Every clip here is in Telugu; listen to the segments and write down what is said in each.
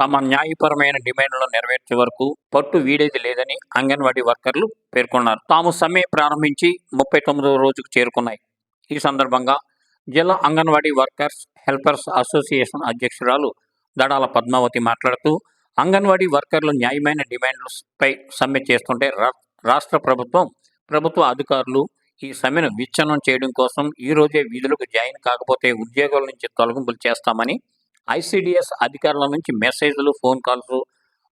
తమ న్యాయపరమైన డిమాండ్లను నెరవేర్చే వరకు పట్టు వీడేది లేదని అంగన్వాడీ వర్కర్లు పేర్కొన్నారు. తాము సమ్మె ప్రారంభించి ముప్పై తొమ్మిదవ రోజుకు చేరుకున్నాయి. ఈ సందర్భంగా జిల్లా అంగన్వాడీ వర్కర్స్ హెల్పర్స్ అసోసియేషన్ అధ్యక్షురాలు దడాల పద్మావతి మాట్లాడుతూ అంగన్వాడీ వర్కర్లు న్యాయమైన డిమాండ్లపై సమ్మె చేస్తుంటే రా- రాష్ట్ర ప్రభుత్వం ప్రభుత్వ అధికారులు ఈ సమ్మెను విచ్ఛిన్నం చేయడం కోసం ఈరోజే విధులకు జాయిన్ కాకపోతే ఉద్యోగాల నుంచి తొలగింపులు చేస్తామని ఐసిడిఎస్ అధికారుల నుంచి మెసేజ్లు ఫోన్ కాల్స్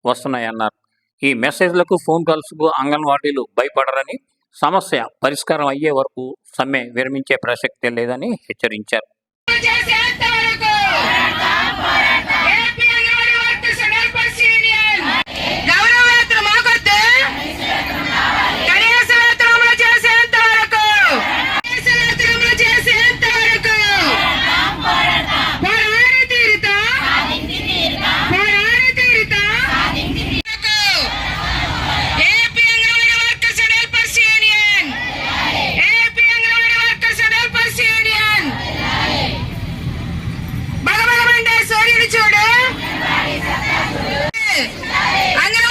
వస్తున్నాయన్నారు. ఈ మెసేజ్లకు ఫోన్ కాల్స్కు అంగన్వాడీలు భయపడరని సమస్య పరిష్కారం అయ్యే వరకు సమ్మె విరమించే ప్రసక్తే లేదని హెచ్చరించారు. വിളിച്ചോടെ അങ്ങനെ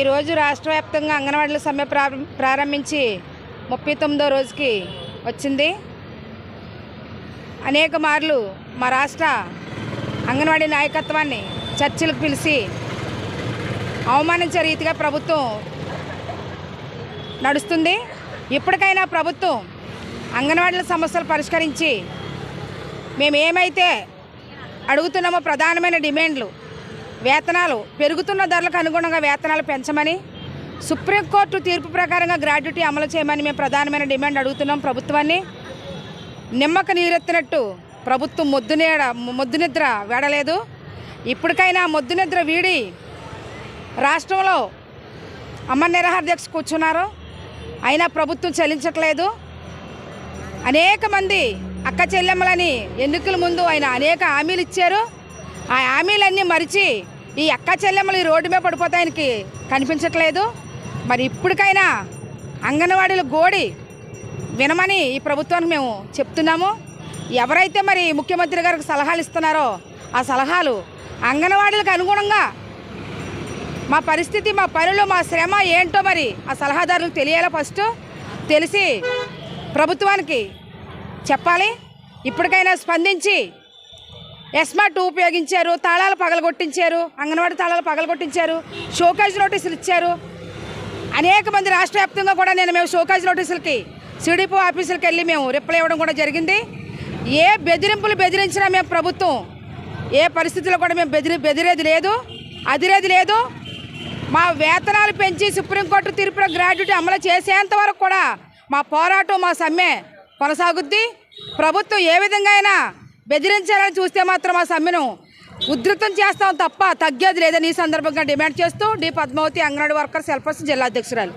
ఈరోజు రాష్ట్ర వ్యాప్తంగా అంగన్వాడీల సమ్మె ప్రారంభించి ముప్పై తొమ్మిదో రోజుకి వచ్చింది. అనేక మార్లు మా రాష్ట్ర అంగన్వాడీ నాయకత్వాన్ని చర్చలకు పిలిచి అవమానించే రీతిగా ప్రభుత్వం నడుస్తుంది. ఇప్పటికైనా ప్రభుత్వం అంగన్వాడీల సమస్యలు పరిష్కరించి మేము ఏమైతే అడుగుతున్నామో ప్రధానమైన డిమాండ్లు వేతనాలు పెరుగుతున్న ధరలకు అనుగుణంగా వేతనాలు పెంచమని సుప్రీంకోర్టు తీర్పు ప్రకారంగా గ్రాడ్యుటీ అమలు చేయమని మేము ప్రధానమైన డిమాండ్ అడుగుతున్నాం ప్రభుత్వాన్ని. నిమ్మక నీరెత్తినట్టు ప్రభుత్వం మొద్దునేడ మొద్దునిద్ర మొద్దు నిద్ర వేడలేదు. ఇప్పటికైనా మొద్దు నిద్ర వీడి రాష్ట్రంలో అమ్మ నిరాహార దీక్ష కూర్చున్నారు. అయినా ప్రభుత్వం చెల్లించట్లేదు. అనేక మంది అక్క చెల్లెమ్మలని ఎన్నికల ముందు ఆయన అనేక హామీలు ఇచ్చారు. ఆ హామీలన్నీ మరిచి ఈ అక్క చెల్లెమ్మలు ఈ రోడ్డు మీద పడిపోతాయనికి కనిపించట్లేదు. మరి ఇప్పటికైనా అంగన్వాడీలు గోడి వినమని ఈ ప్రభుత్వానికి మేము చెప్తున్నాము. ఎవరైతే మరి ముఖ్యమంత్రి గారికి సలహాలు ఇస్తున్నారో ఆ సలహాలు అంగన్వాడీలకు అనుగుణంగా మా పరిస్థితి మా పనులు మా శ్రమ ఏంటో మరి ఆ సలహాదారులకు తెలియాలి ఫస్ట్? తెలిసి ప్రభుత్వానికి చెప్పాలి. ఇప్పటికైనా స్పందించి ఎస్మార్ట్ ఉపయోగించారు తాళాలు పగలగొట్టించారు అంగన్వాడీ తాళాలు పగలగొట్టించారు షోకాజ్ నోటీసులు ఇచ్చారు. అనేక మంది రాష్ట్ర వ్యాప్తంగా కూడా నేను మేము షోకాజ్ నోటీసులకి సిడిపో ఆఫీసులకి వెళ్ళి మేము రిప్లై ఇవ్వడం కూడా జరిగింది. ఏ బెదిరింపులు బెదిరించినా మేము ప్రభుత్వం ఏ పరిస్థితుల్లో కూడా మేము బెదిరి బెదిరేది లేదు అదిరేది లేదు. మా వేతనాలు పెంచి సుప్రీంకోర్టు తీర్పులో గ్రాడ్యుటీ అమలు చేసేంత వరకు కూడా మా పోరాటం మా సమ్మె కొనసాగుద్ది. ప్రభుత్వం ఏ విధంగా అయినా బెదిరించాలని చూస్తే మాత్రం ఆ సమ్మెను ఉధృతం చేస్తాం తప్ప తగ్గేది లేదని ఈ సందర్భంగా డిమాండ్ చేస్తూ D Padmavathi anganwadi workers helpers జిల్లా అధ్యక్షురాలు.